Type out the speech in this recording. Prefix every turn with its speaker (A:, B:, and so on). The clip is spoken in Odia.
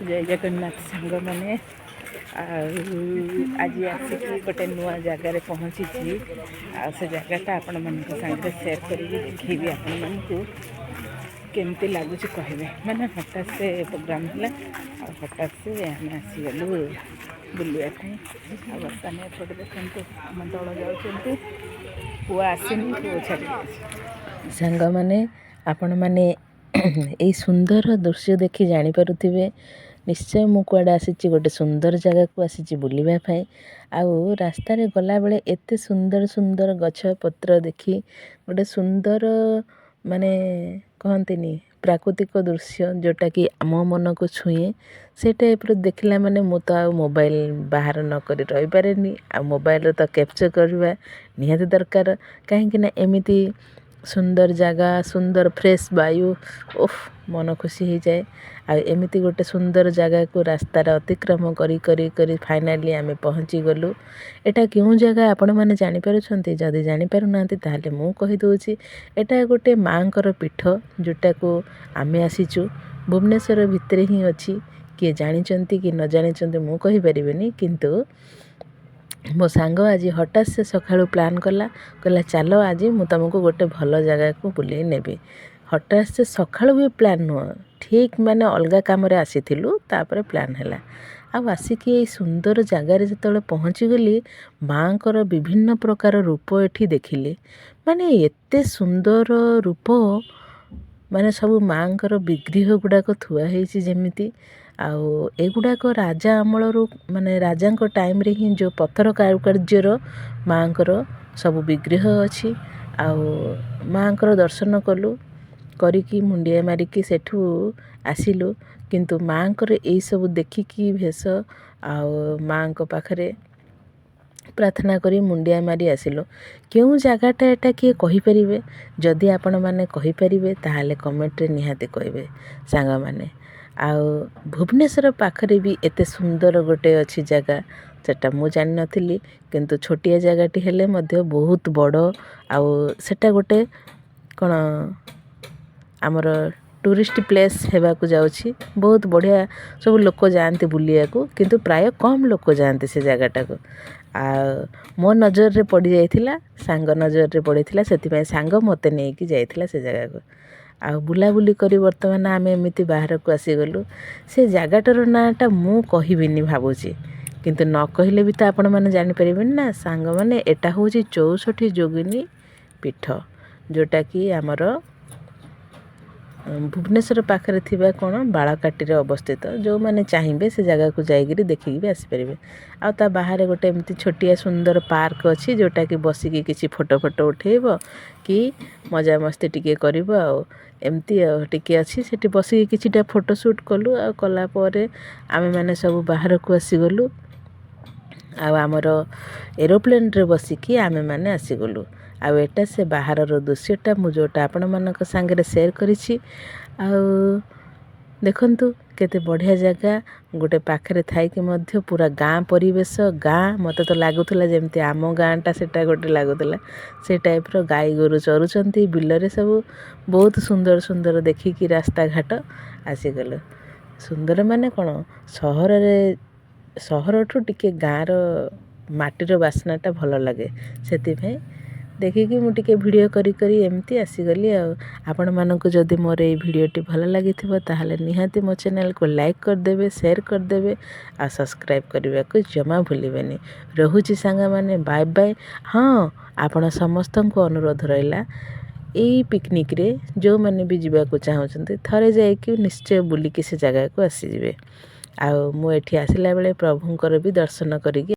A: ଜୟ ଜଗନ୍ନାଥ ସାଙ୍ଗମାନେ ଆଉ ଆଜି ଆସିକି ଗୋଟେ ନୂଆ ଜାଗାରେ ପହଞ୍ଚିଛି। ଆଉ ସେ ଜାଗାଟା ଆପଣମାନଙ୍କ ସାଙ୍ଗରେ ସେୟାର କରିକି ଦେଖେଇବି ଆପଣମାନଙ୍କୁ କେମିତି ଲାଗୁଛି କହିବେ। ମାନେ ହଠାତ୍ ସେ ପ୍ରୋଗ୍ରାମ୍ ହେଲା ଆଉ ହଠାତ୍ ସେ ଆମେ ଆସିଗଲୁ ବୁଲିବା ପାଇଁ। ଆଉ ବର୍ତ୍ତମାନ ଏପଟେ ଦେଖନ୍ତୁ ଆମ ଦଳ ଯାଉଛନ୍ତି। ପୁଅ ଆସିନି ପୁଅ ଛାଡ଼ି ସାଙ୍ଗମାନେ ଆପଣମାନେ ଏଇ ସୁନ୍ଦର ଦୃଶ୍ୟ ଦେଖି ଜାଣିପାରୁଥିବେ ନିଶ୍ଚୟ ମୁଁ କୁଆଡ଼େ ଆସିଛି ଗୋଟେ ସୁନ୍ଦର ଜାଗାକୁ ଆସିଛି ବୁଲିବା ପାଇଁ। ଆଉ ରାସ୍ତାରେ ଗଲାବେଳେ ଏତେ ସୁନ୍ଦର ସୁନ୍ଦର ଗଛ ପତ୍ର ଦେଖି ଗୋଟେ ସୁନ୍ଦର ମାନେ କହନ୍ତିନି ପ୍ରାକୃତିକ ଦୃଶ୍ୟ ଯେଉଁଟାକି ଆମ ମନକୁ ଛୁଏଁ ସେ ଟାଇପ୍ର ଦେଖିଲା ମାନେ ମୁଁ ତ ଆଉ ମୋବାଇଲ ବାହାର ନକରି ରହିପାରେନି ଆଉ ମୋବାଇଲରେ ତ କ୍ୟାପଚର୍ କରିବା ନିହାତି ଦରକାର। କାହିଁକିନା ଏମିତି ସୁନ୍ଦର ଜାଗା ସୁନ୍ଦର ଫ୍ରେଶ୍ ବାୟୁ ଓଃ ମନ ଖୁସି ହେଇଯାଏ ଆଉ ଏମିତି ଗୋଟେ ସୁନ୍ଦର ଜାଗାକୁ ରାସ୍ତାରେ ଅତିକ୍ରମ କରି କରି କରି ଫାଇନାଲି ଆମେ ପହଞ୍ଚିଗଲୁ ଏଇଟା କେଉଁ ଜାଗା ଆପଣମାନେ ଜାଣିପାରୁଛନ୍ତି? ଯଦି ଜାଣିପାରୁନାହାନ୍ତି ତାହେଲେ ମୁଁ କହିଦେଉଛି ଏଇଟା ଗୋଟେ ମାଆଙ୍କର ପୀଠ ଯେଉଁଟାକୁ ଆମେ ଆସିଛୁ। ଭୁବନେଶ୍ୱର ଭିତରେ ହିଁ ଅଛି। କିଏ ଜାଣିଛନ୍ତି କି ନ ଜାଣିଛନ୍ତି ମୁଁ କହିପାରିବିନି କିନ୍ତୁ ମୋ ସାଙ୍ଗ ଆଜି ହଠାତ୍ ସେ ସକାଳୁ ପ୍ଲାନ୍ କଲା କହିଲା ଚାଲ ଆଜି ମୁଁ ତୁମକୁ ଗୋଟେ ଭଲ ଜାଗାକୁ ବୁଲେଇ ନେବି। ହଠାତ୍ ସେ ସକାଳୁ ବି ପ୍ଲାନ୍ ନୁହଁ ଠିକ୍ ମାନେ ଅଲଗା କାମରେ ଆସିଥିଲୁ ତାପରେ ପ୍ଲାନ୍ ହେଲା। ଆଉ ଆସିକି ଏଇ ସୁନ୍ଦର ଜାଗାରେ ଯେତେବେଳେ ପହଞ୍ଚିଗଲି ମାଆଙ୍କର ବିଭିନ୍ନ ପ୍ରକାର ରୂପ ଏଠି ଦେଖିଲି। ମାନେ ଏତେ ସୁନ୍ଦର ରୂପ ମାନେ ସବୁ ମାଆଙ୍କର ବିଗ୍ରହ ଗୁଡ଼ାକ ଥୁଆ ହେଇଛି ଯେମିତି। ଆଉ ଏଗୁଡ଼ାକ ରାଜା ଅମଳରୁ ମାନେ ରାଜାଙ୍କ ଟାଇମ୍ରେ ହିଁ ଯେଉଁ ପଥର କାରୁକାର୍ଯ୍ୟର ମାଆଙ୍କର ସବୁ ବିଗ୍ରହ ଅଛି। ଆଉ ମାଆଙ୍କର ଦର୍ଶନ କଲୁ କରିକି ମୁଣ୍ଡିଆ ମାରିକି ସେଠୁ ଆସିଲୁ। କିନ୍ତୁ ମାଆଙ୍କର ଏଇସବୁ ଦେଖିକି ଭେଷ ଆଉ ମାଆଙ୍କ ପାଖରେ ପ୍ରାର୍ଥନା କରି ମୁଣ୍ଡିଆ ମାରି ଆସିଲୁ। କେଉଁ ଜାଗାଟା ଏଟା କିଏ କହିପାରିବେ? ଯଦି ଆପଣମାନେ କହିପାରିବେ ତାହେଲେ କମେଣ୍ଟରେ ନିହାତି କହିବେ ସାଙ୍ଗମାନେ। ଆଉ ଭୁବନେଶ୍ୱର ପାଖରେ ବି ଏତେ ସୁନ୍ଦର ଗୋଟେ ଅଛି ଜାଗା ସେଟା ମୁଁ ଜାଣିନଥିଲି କିନ୍ତୁ ଛୋଟିଆ ଜାଗାଟି ହେଲେ ମଧ୍ୟ ବହୁତ ବଡ଼। ଆଉ ସେଟା ଗୋଟେ କ'ଣ? ଆମର ଟୁରିଷ୍ଟ ପ୍ଲେସ୍ ହେବାକୁ ଯାଉଛି। ବହୁତ ବଢ଼ିଆ ସବୁ ଲୋକ ଯାଆନ୍ତି ବୁଲିବାକୁ କିନ୍ତୁ ପ୍ରାୟ କମ୍ ଲୋକ ଯାଆନ୍ତି ସେ ଜାଗାଟାକୁ। ଆଉ ମୋ ନଜରରେ ପଡ଼ିଯାଇଥିଲା ସାଙ୍ଗ ନଜରରେ ପଡ଼ିଥିଲା ସେଥିପାଇଁ ସାଙ୍ଗ ମୋତେ ନେଇକି ଯାଇଥିଲା ସେ ଜାଗାକୁ। ଆଉ ବୁଲାବୁଲି କରି ବର୍ତ୍ତମାନ ଆମେ ଏମିତି ବାହାରକୁ ଆସିଗଲୁ। ସେ ଜାଗାଟାର ନାଁଟା ମୁଁ କହିବିନି ଭାବୁଛି। କିନ୍ତୁ ନ କହିଲେ ବି ତ ଆପଣମାନେ ଜାଣିପାରିବେନି ନା ସାଙ୍ଗମାନେ ଏଟା ହେଉଛି ଚଉଷଠି ଯୋଗିନୀ ପୀଠ ଯେଉଁଟାକି ଆମର ଭୁବନେଶ୍ୱର ପାଖରେ ଥିବା କ'ଣ ବାଳକାଟିରେ ଅବସ୍ଥିତ? ଯେଉଁମାନେ ଚାହିଁବେ ସେ ଜାଗାକୁ ଯାଇକିରି ଦେଖିକି ବି ଆସିପାରିବେ। ଆଉ ତା ବାହାରେ ଗୋଟେ ଏମିତି ଛୋଟିଆ ସୁନ୍ଦର ପାର୍କ ଅଛି ଯେଉଁଟାକି ବସିକି କିଛି ଫଟୋ ଫଟୋ ଉଠେଇବ କି ମଜାମସ୍ତି ଟିକେ କରିବ ଆଉ। ଏମିତି ଆଉ ଟିକେ ଅଛି ସେଠି ବସିକି କିଛିଟା ଫଟୋ ସୁଟ୍ କଲୁ। ଆଉ କଲା ପରେ ଆମେମାନେ ସବୁ ବାହାରକୁ ଆସିଗଲୁ। ଆଉ ଆମର ଏରୋପ୍ଲେନ୍ରେ ବସିକି ଆମେମାନେ ଆସିଗଲୁ। ଆଉ ଏଟା ସେ ବାହାରର ଦୃଶ୍ୟଟା ମୁଁ ଯେଉଁଟା ଆପଣମାନଙ୍କ ସାଙ୍ଗରେ ସେୟାର କରିଛି। ଆଉ ଦେଖନ୍ତୁ କେତେ ବଢ଼ିଆ ଜାଗା। ଗୋଟେ ପାଖରେ ଥାଇକି ମଧ୍ୟ ପୁରା ଗାଁ ପରିବେଶ ଗାଁ। ମୋତେ ତ ଲାଗୁଥିଲା ଯେମିତି ଆମ ଗାଁଟା ସେଟା ଗୋଟେ ଲାଗୁଥିଲା। ସେ ଟାଇପ୍ର ଗାଈ ଗୋରୁ ଚରୁଛନ୍ତି ବିଲରେ ସବୁ ବହୁତ ସୁନ୍ଦର ସୁନ୍ଦର ଦେଖିକି ରାସ୍ତାଘାଟ ଆସିଗଲୁ। ସୁନ୍ଦର ମାନେ କ'ଣ? ସହରରେ ସହରଠୁ ଟିକେ ଗାଁର ମାଟିର ବାସ୍ନାଟା ଭଲ ଲାଗେ। ସେଥିପାଇଁ ଦେଖିକି ମୁଁ ଟିକେ ଭିଡ଼ିଓ କରି କରି ଏମିତି ଆସିଗଲି ଆଉ। ଆପଣମାନଙ୍କୁ ଯଦି ମୋର ଏଇ ଭିଡ଼ିଓଟି ଭଲ ଲାଗିଥିବ ତାହେଲେ ନିହାତି ମୋ ଚ୍ୟାନେଲକୁ ଲାଇକ୍ କରିଦେବେ ସେୟାର କରିଦେବେ ଆଉ ସବସ୍କ୍ରାଇବ୍ କରିବାକୁ ଜମା ଭୁଲିବେନି। ରହୁଛି ସାଙ୍ଗମାନେ ବାଏ ବାଏ। ହଁ ଆପଣ ସମସ୍ତଙ୍କୁ ଅନୁରୋଧ ରହିଲା ଏଇ ପିକନିକ୍ରେ ଯେଉଁମାନେ ବି ଯିବାକୁ ଚାହୁଁଛନ୍ତି ଥରେ ଯାଇକି ନିଶ୍ଚୟ ବୁଲିକି ସେ ଜାଗାକୁ ଆସିଯିବେ। ଆଉ ମୁଁ ଏଠି ଆସିଲା ବେଳେ ପ୍ରଭୁଙ୍କର ବି ଦର୍ଶନ କରିକି